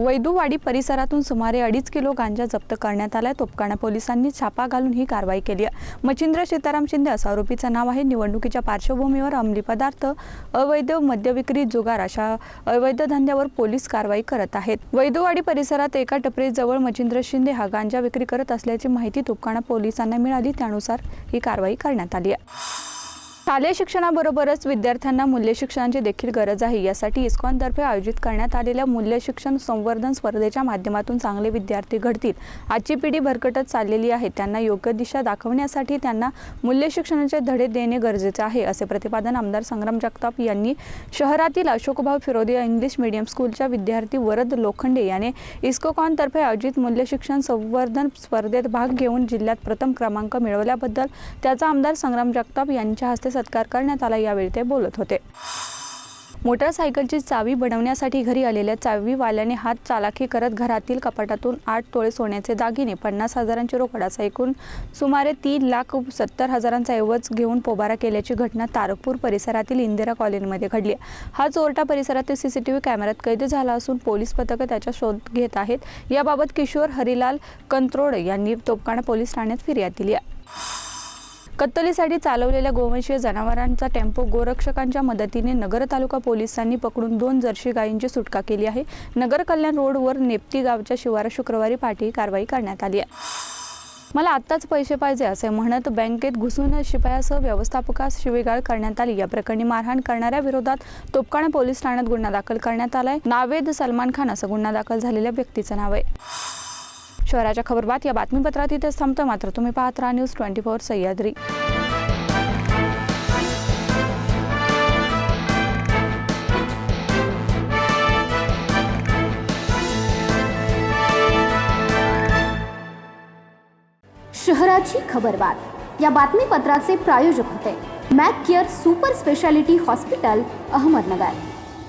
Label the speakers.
Speaker 1: वैदूवाडी परिसरातून सुमारे अडीच किलो गांजा जप्त करण्यात आलाय. तोपकाणा पोलिसांनी छापा घालून ही कारवाई केली आहे. मच्छिंद्र सीताराम शिंदे असं आरोपीचं नाव आहे. निवडणुकीच्या पार्श्वभूमीवर अंमली पदार्थ अवैध मद्यविक्री जुगार अशा अवैध धंद्यावर पोलीस कारवाई करत आहेत. वैदूवाडी परिसरात एका टपरीजवळ मच्छिंद्र शिंदे हा गांजा विक्री करत असल्याची माहिती तोपकाणा पोलिसांना मिळाली. त्यानुसार ही कारवाई करण्यात आली आहे. शालेय शिक्षणाबरोबरच विद्यार्थ्यांना मूल्य शिक्षणाची देखील गरज आहे. यासाठी इस्कॉनतर्फे आयोजित करण्यात आलेल्या मूल्य शिक्षण संवर्धन स्पर्धेच्या माध्यमातून चांगले विद्यार्थी घडतील. आजची पिढी भरकटत चाललेली आहे. त्यांना योग्य दिशा दाखवण्यासाठी त्यांना मूल्य शिक्षणाचे धडे देणे गरजेचे आहे असे प्रतिपादन आमदार संग्राम जगताप यांनी शहरातील अशोकभाऊ फिरोदिया इंग्लिश मीडियम स्कूलच्या विद्यार्थी वरद लोखंडे याने इस्कोकॉनतर्फे आयोजित मूल्य शिक्षण संवर्धन स्पर्धेत भाग घेऊन जिल्ह्यात प्रथम क्रमांक मिळवल्याबद्दल त्याचा आमदार संग्राम जगताप यांच्या हस्ते सत्कार करण्यात आला यावेळी ते बोलत होते. मोटरसायकलची चावी बनवण्यासाठी घरी आलेल्या चावीवाल्याने हात चालाखी करत घरातील कपाटातून आठ तोळे सोन्याचे दागिने पन्नास हजारांची रोकड असा एकूण सुमारे तीन लाख सत्तर हजारांचा ऐवज घेऊन पोबारा केल्याची घटना तारकपूर परिसरातील इंदिरा कॉलनीमध्ये घडली हा चोरटा परिसरातील सीसीटीव्ही कॅमेऱ्यात कैद झाला असून पोलीस पथकं त्याचा शोध घेत आहेत. याबाबत किशोर हरिलाल कंत्रोड यांनी तोपकाणा पोलीस ठाण्यात फिर्याद दिली आहे. कत्तलीसाठी चालवलेल्या गोवंशीय जनावरांचा टेम्पो गोरक्षकांच्या मदतीने नगर तालुका पोलिसांनी पकडून दोन जर्सी गायींची सुटका केली आहे. नगर कल्याण रोडवर नेप्ती गावच्या शिवारात शुक्रवारी पाठी कारवाई करण्यात आली आहे. मला आत्ताच पैसे पाहिजे असे म्हणत बँकेत घुसून शिपायासह व्यवस्थापकास शिवीगाळ करण्यात आली. या प्रकरणी मारहाण करणाऱ्या विरोधात तोपकाणा पोलीस ठाण्यात गुन्हा दाखल करण्यात आलाय. नावेद सलमान खान असं गुन्हा दाखल झालेल्या व्यक्तीचं नाव आहे. शहराच्या खबरबात या बातमीपत्रात इथेच थांबतं. मात्र तुम्ही पाहत राहा न्यूज ट्वेंटी फोर सह्याद्री.
Speaker 2: शहराची खबरबात. या बातमीपत्राचे प्रायोजक होते. Mac Care super speciality hospital Ahmednagar.